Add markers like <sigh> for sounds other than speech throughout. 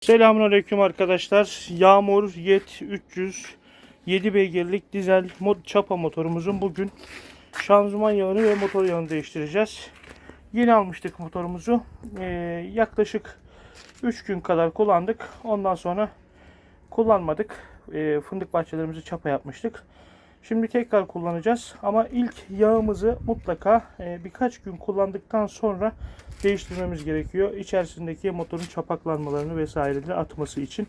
Selamünaleyküm arkadaşlar. Yağmur Yet 300 7 beygirlik dizel mod çapa motorumuzun bugün şanzıman yağını ve motor yağını değiştireceğiz. Yeni almıştık motorumuzu. Ee, yaklaşık 3 gün kadar kullandık. Ondan sonra kullanmadık. Ee, fındık bahçelerimizi çapa yapmıştık. Şimdi tekrar kullanacağız ama ilk yağımızı mutlaka e, birkaç gün kullandıktan sonra değiştirmemiz gerekiyor. İçerisindeki motorun çapaklanmalarını vesaireleri atması için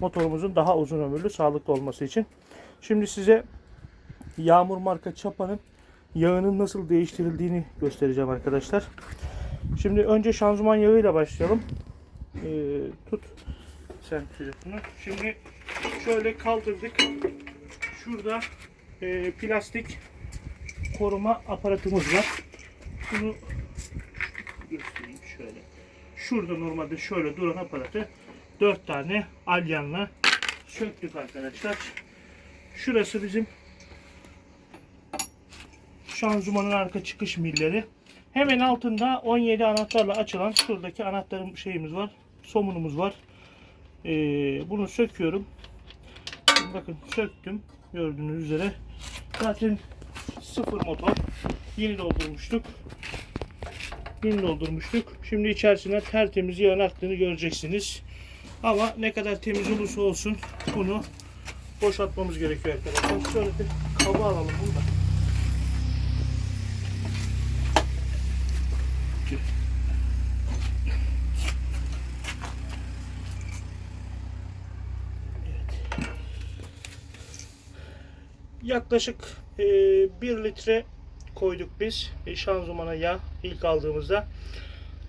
motorumuzun daha uzun ömürlü, sağlıklı olması için. Şimdi size Yağmur marka çapanın yağının nasıl değiştirildiğini göstereceğim arkadaşlar. Şimdi önce şanzıman yağıyla başlayalım. Ee, tut sen telefonu. Şimdi şöyle kaldırdık. Şurada e, plastik koruma aparatımız var. Bunu göstereyim şöyle. Şurada normalde şöyle duran aparatı 4 tane alyanla söktük arkadaşlar. Şurası bizim şanzımanın arka çıkış milleri. Hemen altında 17 anahtarla açılan şuradaki anahtarın şeyimiz var. Somunumuz var. Ee, bunu söküyorum. Bakın söktüm. Gördüğünüz üzere. Zaten sıfır motor. Yeni doldurmuştuk. Yeni doldurmuştuk. Şimdi içerisine tertemiz yağın aktığını göreceksiniz. Ama ne kadar temiz olursa olsun bunu boşaltmamız gerekiyor arkadaşlar. Şöyle bir kaba alalım bunu da. Yaklaşık e, 1 litre koyduk biz e, şanzımana yağ ilk aldığımızda.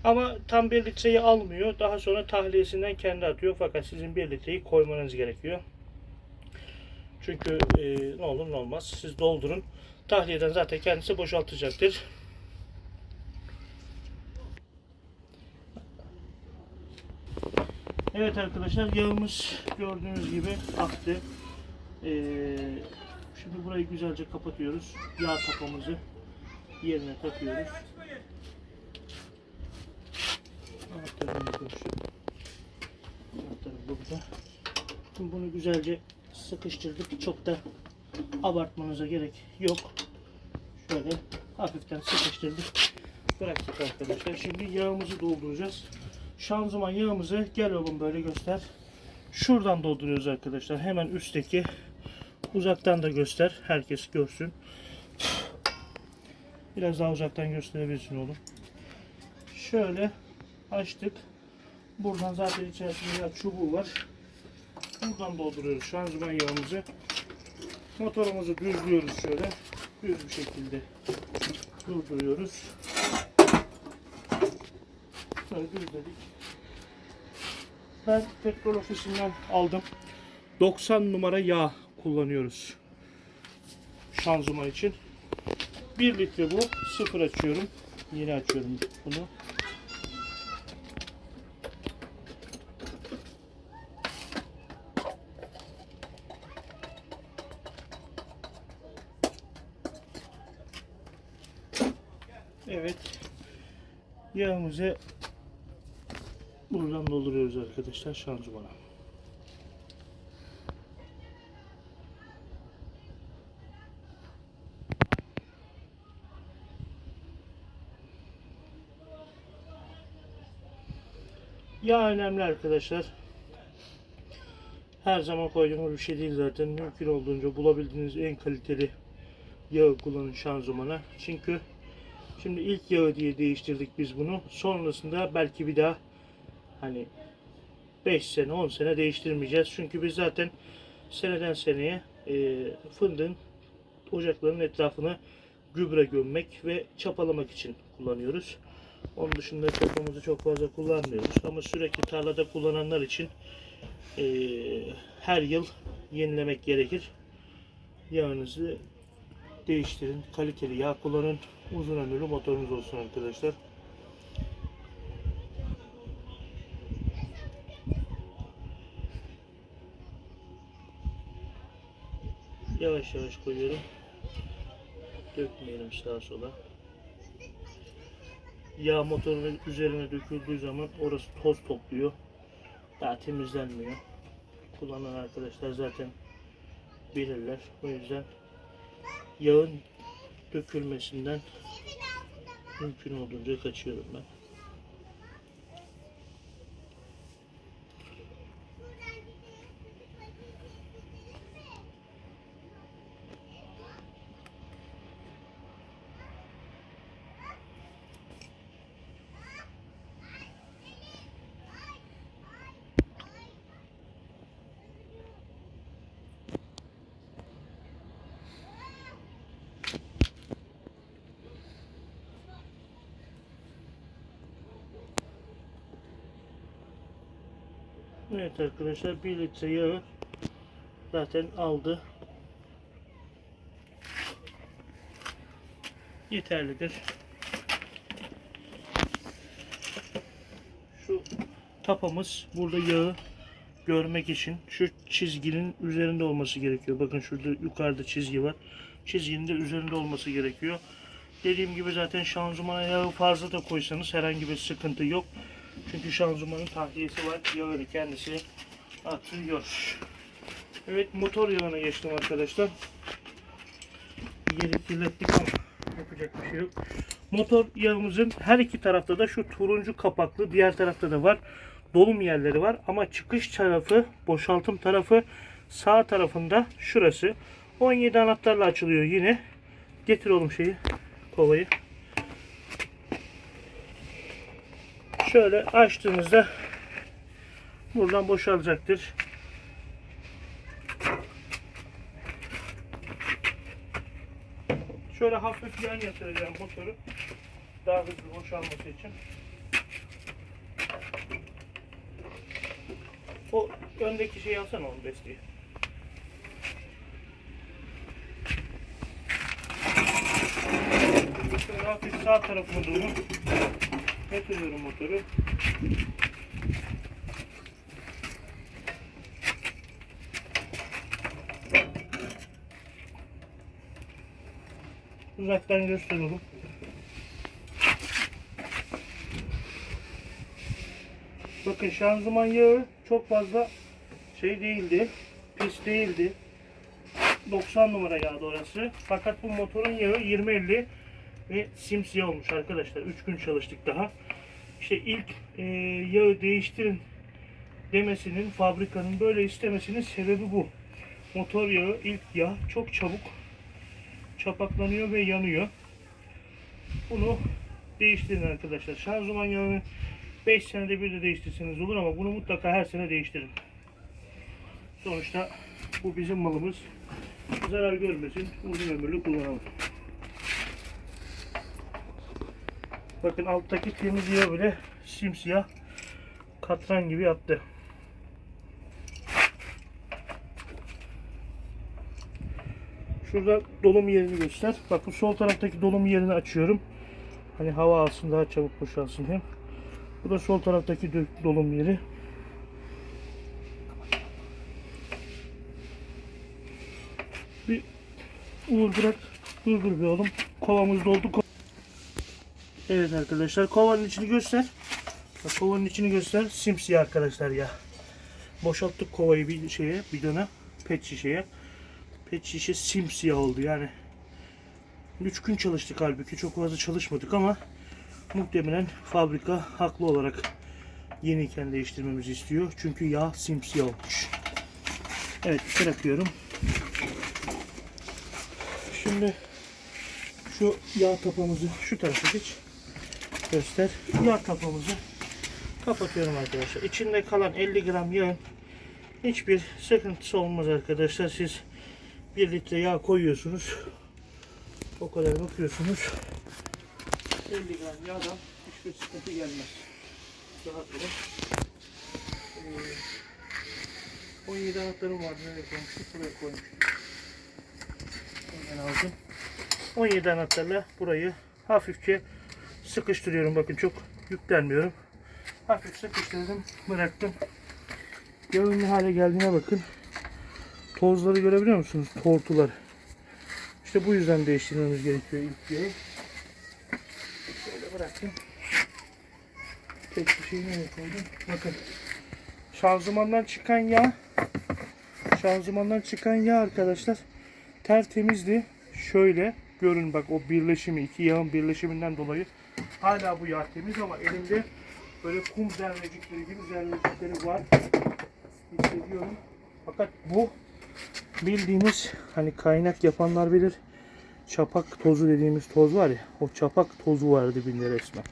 Ama tam 1 litreyi almıyor. Daha sonra tahliyesinden kendi atıyor. Fakat sizin 1 litreyi koymanız gerekiyor. Çünkü e, ne olur ne olmaz. Siz doldurun. Tahliyeden zaten kendisi boşaltacaktır. Evet arkadaşlar yağımız gördüğünüz gibi aktı. Ee, şimdi burayı güzelce kapatıyoruz. Yağ tapamızı yerine takıyoruz. Anahtarını koşuyorum. Anahtarım burada. Şimdi bunu güzelce sıkıştırdık. Çok da abartmanıza gerek yok. Şöyle hafiften sıkıştırdık. Bıraktık arkadaşlar. Şimdi yağımızı dolduracağız. Şanzıman yağımızı gel oğlum böyle göster. Şuradan dolduruyoruz arkadaşlar. Hemen üstteki uzaktan da göster. Herkes görsün. Biraz daha uzaktan gösterebilirsin oğlum. Şöyle açtık. Buradan zaten içerisinde yağ çubuğu var. Buradan dolduruyoruz şanzıman yağımızı. Motorumuzu düzlüyoruz şöyle. Düz bir şekilde durduruyoruz. Şöyle düzledik. Ben petrol ofisinden aldım. 90 numara yağ kullanıyoruz. Şanzıman için. 1 litre bu. Sıfır açıyorum. Yeni açıyorum bunu. Evet. Yağımızı buradan dolduruyoruz arkadaşlar şanzımana. Yağ önemli arkadaşlar. Her zaman koyduğumuz bir şey değil zaten. Mümkün olduğunca bulabildiğiniz en kaliteli yağı kullanın şanzımana. Çünkü şimdi ilk yağı diye değiştirdik biz bunu. Sonrasında belki bir daha hani 5 sene 10 sene değiştirmeyeceğiz. Çünkü biz zaten seneden seneye e, fındığın ocaklarının etrafına gübre gömmek ve çapalamak için kullanıyoruz. Onun dışında çapamızı çok fazla kullanmıyoruz. Ama sürekli tarlada kullananlar için e, her yıl yenilemek gerekir. Yağınızı değiştirin. Kaliteli yağ kullanın. Uzun ömürlü motorunuz olsun arkadaşlar. Yavaş yavaş koyuyorum. Dökmeyelim sağa sola. Yağ motorunun üzerine döküldüğü zaman orası toz topluyor. Daha temizlenmiyor. Kullanan arkadaşlar zaten bilirler. O yüzden yağın dökülmesinden mümkün olduğunca kaçıyorum ben. Evet arkadaşlar 1 litre yağı zaten aldı. Yeterlidir. Şu tapamız burada yağı görmek için şu çizginin üzerinde olması gerekiyor. Bakın şurada yukarıda çizgi var. Çizginin de üzerinde olması gerekiyor. Dediğim gibi zaten şanzımana yağı fazla da koysanız herhangi bir sıkıntı yok. Çünkü şanzımanın tahliyesi var. Yağını kendisi atıyor. Evet motor yağına geçtim arkadaşlar. Yeri kirlettik ama yapacak bir şey yok. Motor yağımızın her iki tarafta da şu turuncu kapaklı diğer tarafta da var. Dolum yerleri var ama çıkış tarafı boşaltım tarafı sağ tarafında şurası. 17 anahtarla açılıyor yine. Getir oğlum şeyi kovayı. Şöyle açtığınızda buradan boşalacaktır. Şöyle hafif yan yatıracağım motoru. Daha hızlı boşalması için. O öndeki şeyi alsana onu desteği. Şöyle hafif sağ tarafına doğru Yatırıyorum motoru. Uzaktan gösterelim. Bakın şanzıman yağı çok fazla şey değildi. Pis değildi. 90 numara yağdı orası. Fakat bu motorun yağı 20-50 ve simsiyah olmuş arkadaşlar. 3 gün çalıştık daha. İşte ilk e, yağı değiştirin demesinin, fabrikanın böyle istemesinin sebebi bu. Motor yağı, ilk yağ çok çabuk çapaklanıyor ve yanıyor. Bunu değiştirin arkadaşlar. Şanzıman yağını 5 senede bir de değiştirseniz olur ama bunu mutlaka her sene değiştirin. Sonuçta bu bizim malımız. Zarar görmesin. Uzun ömürlü kullanalım. Bakın alttaki temiz yağ bile simsiyah katran gibi yaptı. Şurada dolum yerini göster. Bakın sol taraftaki dolum yerini açıyorum. Hani hava alsın daha çabuk boşalsın hem. Bu da sol taraftaki dolum yeri. Bir Uğur bırak. Durdur bir oğlum. Kovamız doldu. Evet arkadaşlar kovanın içini göster. Kovanın içini göster. Simsiyah arkadaşlar ya. Boşalttık kovayı bir şeye, bidona, pet şişeye. Pet şişe simsiyah oldu yani. 3 gün çalıştık halbuki çok fazla çalışmadık ama muhtemelen fabrika haklı olarak yeniyken değiştirmemizi istiyor. Çünkü yağ simsiyah olmuş. Evet bırakıyorum. Şimdi şu yağ tapamızı şu tarafa geç göster. Yağ tapamızı kapatıyorum arkadaşlar. İçinde kalan 50 gram yağın hiçbir sıkıntısı olmaz arkadaşlar. Siz 1 litre yağ koyuyorsunuz. O kadar bakıyorsunuz. 50 gram yağdan hiçbir sıkıntı gelmez. Rahat olun. Ee, 17 anahtarım vardı. Nereye koymuştum? Buraya koymuştum. Hemen aldım. 17 anahtarla burayı hafifçe sıkıştırıyorum. Bakın çok yüklenmiyorum. Hafif sıkıştırdım. Bıraktım. Yağın ne hale geldiğine bakın. Tozları görebiliyor musunuz? Tortular. İşte bu yüzden değiştirmemiz gerekiyor ilk yağı. Şöyle bıraktım. Tek bir şeyi nereye koydum? Bakın. Şanzımandan çıkan yağ şanzımandan çıkan yağ arkadaşlar tertemizdi. Şöyle görün bak o birleşimi iki yağın birleşiminden dolayı hala bu yağ temiz ama elimde böyle kum zerrecikleri gibi zerrecikleri var. Hissediyorum. Fakat bu bildiğiniz hani kaynak yapanlar bilir. Çapak tozu dediğimiz toz var ya. O çapak tozu vardı dibinde resmen.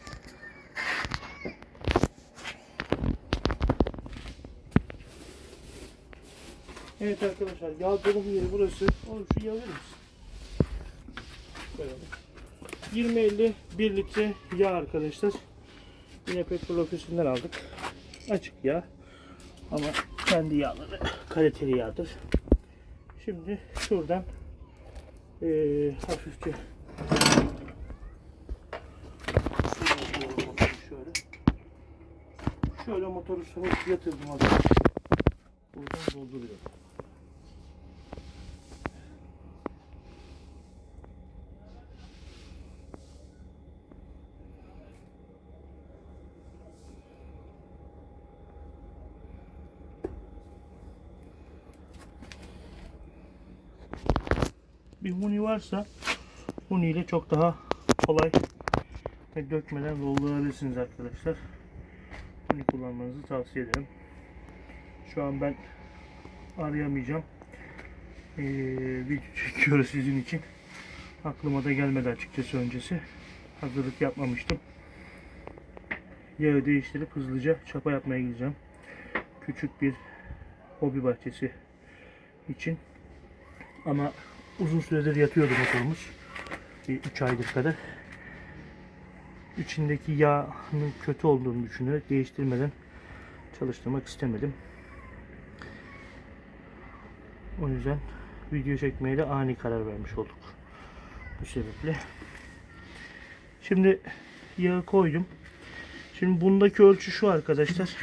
Evet arkadaşlar yağ dolum yeri burası. Oğlum şu yağ verir misin? Koyalım. 20-50 1 litre yağ arkadaşlar. Yine petrol ofisinden aldık. Açık yağ. Ama kendi yağları kaliteli yağdır. Şimdi şuradan eee hafifçe şöyle şöyle motoru soğuk yatırdım. Buradan dolduruyorum. Bir huni varsa huni ile çok daha kolay ve dökmeden doldurabilirsiniz arkadaşlar. Huni kullanmanızı tavsiye ederim. Şu an ben arayamayacağım. Ee, video <laughs> çekiyoruz sizin için. Aklıma da gelmedi açıkçası öncesi. Hazırlık yapmamıştım. Yağı değiştirip hızlıca çapa yapmaya gideceğim. Küçük bir hobi bahçesi için. Ama uzun süredir yatıyordu motorumuz. Bir 3 aydır kadar. İçindeki yağın kötü olduğunu düşünerek değiştirmeden çalıştırmak istemedim. O yüzden video çekmeye de ani karar vermiş olduk. Bu sebeple. Şimdi yağı koydum. Şimdi bundaki ölçü şu arkadaşlar.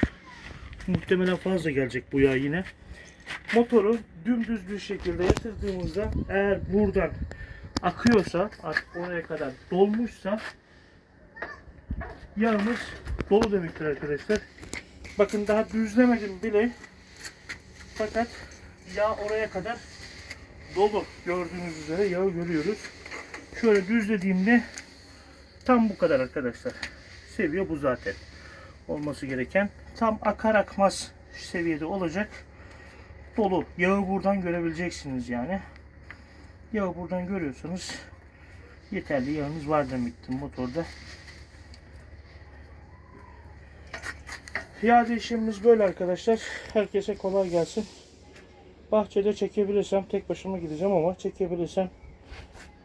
Muhtemelen fazla gelecek bu yağ yine. Motoru dümdüz bir şekilde yatırdığımızda eğer buradan akıyorsa artık oraya kadar dolmuşsa yağımız dolu demektir arkadaşlar. Bakın daha düzlemedim bile. Fakat yağ oraya kadar dolu. Gördüğünüz üzere yağı görüyoruz. Şöyle düzlediğimde tam bu kadar arkadaşlar. Seviye bu zaten. Olması gereken. Tam akar akmaz seviyede olacak. Dolu. Yağı buradan görebileceksiniz yani. Yağı buradan görüyorsanız yeterli yağınız var demektir motorda. Yağ değişimimiz böyle arkadaşlar. Herkese kolay gelsin. Bahçede çekebilirsem tek başıma gideceğim ama çekebilirsem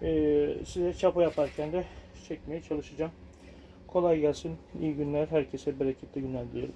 eee, size çapa yaparken de çekmeye çalışacağım. Kolay gelsin. İyi günler. Herkese bereketli günler dilerim.